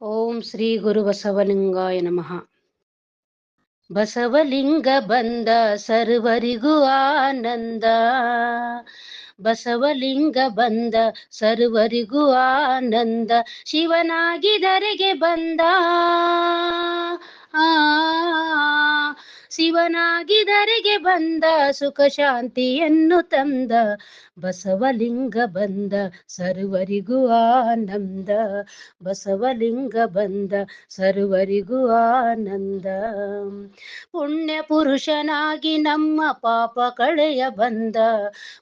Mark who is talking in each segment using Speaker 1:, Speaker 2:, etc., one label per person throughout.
Speaker 1: ಓಂ ಶ್ರೀ ಗುರು ಬಸವಲಿಂಗಾಯ ನಮಃ. ಬಸವಲಿಂಗ ಬಂದ ಸರ್ವರಿಗೂ ಆನಂದ. ಬಸವಲಿಂಗ ಬಂದ ಸರ್ವರಿಗೂ ಆನಂದ. ಶಿವನಾಗಿದರೆಗೆ ಬಂದ. ಶಿವನಾಗಿದರೆಗೆ ಬಂದ ಸುಖ ಶಾಂತಿಯನ್ನು ತಂದ. ಬಸವಲಿಂಗ ಬಂದ ಸರ್ವರಿಗೂ ಆನಂದ. ಬಸವಲಿಂಗ ಬಂದ ಸರ್ವರಿಗೂ ಆನಂದ. ಪುಣ್ಯ ಪುರುಷನಾಗಿ ನಮ್ಮ ಪಾಪ ಕಳೆಯ ಬಂದ.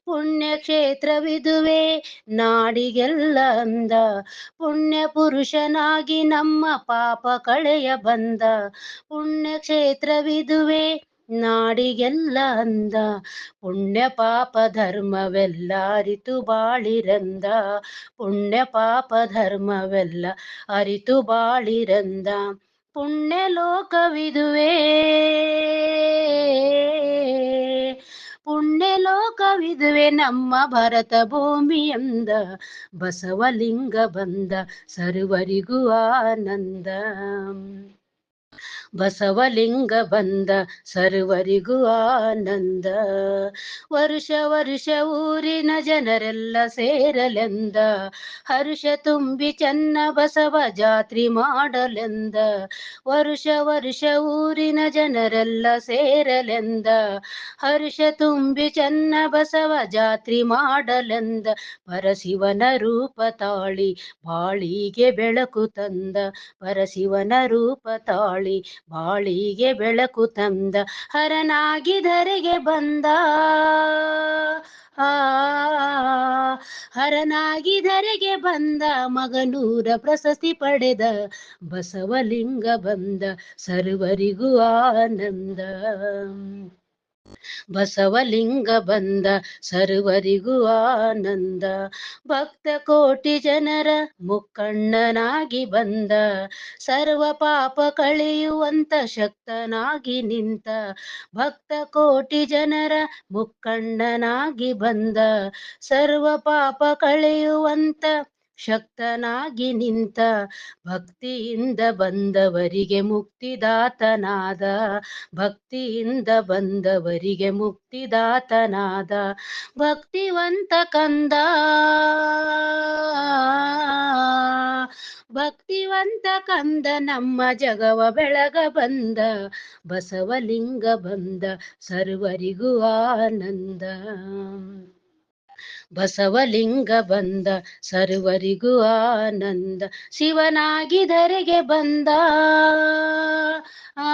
Speaker 1: ಪುಣ್ಯ ಕ್ಷೇತ್ರವಿದುವೆ ನಾಡಿಗೆಲ್ಲ ಅಂದ. ಪುಣ್ಯ ಪುರುಷನಾಗಿ ನಮ್ಮ ಪಾಪ ಕಳೆಯ ಬಂದ. ಪುಣ್ಯ ಕ್ಷೇತ್ರವಿದುವೆ ನಾಡಿಗೆಲ್ಲ ಅಂದ. ಪುಣ್ಯ ಪಾಪ ಧರ್ಮವೆಲ್ಲ ಅರಿತು ಬಾಳಿರಂದ. ಪುಣ್ಯ ಪಾಪ ಧರ್ಮವೆಲ್ಲ ಅರಿತು ಬಾಳಿರಂದ. ಪುಣ್ಯ ಲೋಕವಿದುವೆ ಪುಣ್ಯ ಲೋಕವಿದುವೆ ನಮ್ಮ ಭರತ ಭೂಮಿಯಂದ ಬಸವಲಿಂಗ ಬಂದ ಸರ್ವರಿಗೂ ಆನಂದ. ಬಸವಲಿಂಗ ಬಂದ ಸರ್ವರಿಗೂ ಆನಂದ. ವರುಷ ವರುಷ ಊರಿನ ಜನರೆಲ್ಲ ಸೇರಲೆಂದ. ಹರುಷ ತುಂಬಿ ಚನ್ನ ಬಸವ ಜಾತ್ರಿ ಮಾಡಲೆಂದ. ವರುಷ ವರುಷ ಊರಿನ ಜನರೆಲ್ಲ ಸೇರಲೆಂದ. ಹರುಷ ತುಂಬಿ ಚನ್ನ ಬಸವ ಜಾತ್ರಿ ಮಾಡಲೆಂದ. ಪರಶಿವನ ರೂಪ ತಾಳಿ ಬಾಳಿಗೆ ಬೆಳಕು ತಂದ. ಪರಶಿವನ ರೂಪ ತಾಳಿ ಬಾಳಿಗೆ ಬೆಳಕು ತಂದ ಹರನಾಗಿ ಧರೆಗೆ ಬಂದ. ಆ ಹರನಾಗಿದರೆಗೆ ಬಂದ ಮಗನೂರ ಪ್ರಶಸ್ತಿ ಪಡೆದ ಬಸವಲಿಂಗ ಬಂದ ಸರ್ವರಿಗೂ ಆನಂದ. ಬಸವಲಿಂಗ ಬಂದ ಸರ್ವರಿಗೂ ಆನಂದ. ಭಕ್ತ ಕೋಟಿ ಜನರ ಮುಕ್ಕಣ್ಣನಾಗಿ ಬಂದ. ಸರ್ವ ಪಾಪ ಕಳೆಯುವಂತ ಶಕ್ತನಾಗಿ ನಿಂತ. ಭಕ್ತ ಕೋಟಿ ಜನರ ಮುಕ್ಕಣ್ಣನಾಗಿ ಬಂದ. ಸರ್ವ ಪಾಪ ಕಳೆಯುವಂತ ಶಕ್ತನಾಗಿ ನಿಂತ ಭಕ್ತಿಯಿಂದ ಬಂದವರಿಗೆ ಮುಕ್ತಿದಾತನಾದ. ಭಕ್ತಿಯಿಂದ ಬಂದವರಿಗೆ ಮುಕ್ತಿದಾತನಾದ. ಭಕ್ತಿವಂತ ಕಂದ. ಭಕ್ತಿವಂತ ಕಂದ ನಮ್ಮ ಜಗವ ಬೆಳಗ ಬಂದ. ಬಸವಲಿಂಗ ಬಂದ ಸರ್ವರಿಗೂ ಆನಂದ. ಬಸವಲಿಂಗ ಬಂದ ಸರ್ವರಿಗೂ ಆನಂದ ಶಿವನಾಗಿದರಿಗೆ ಬಂದ. ಆ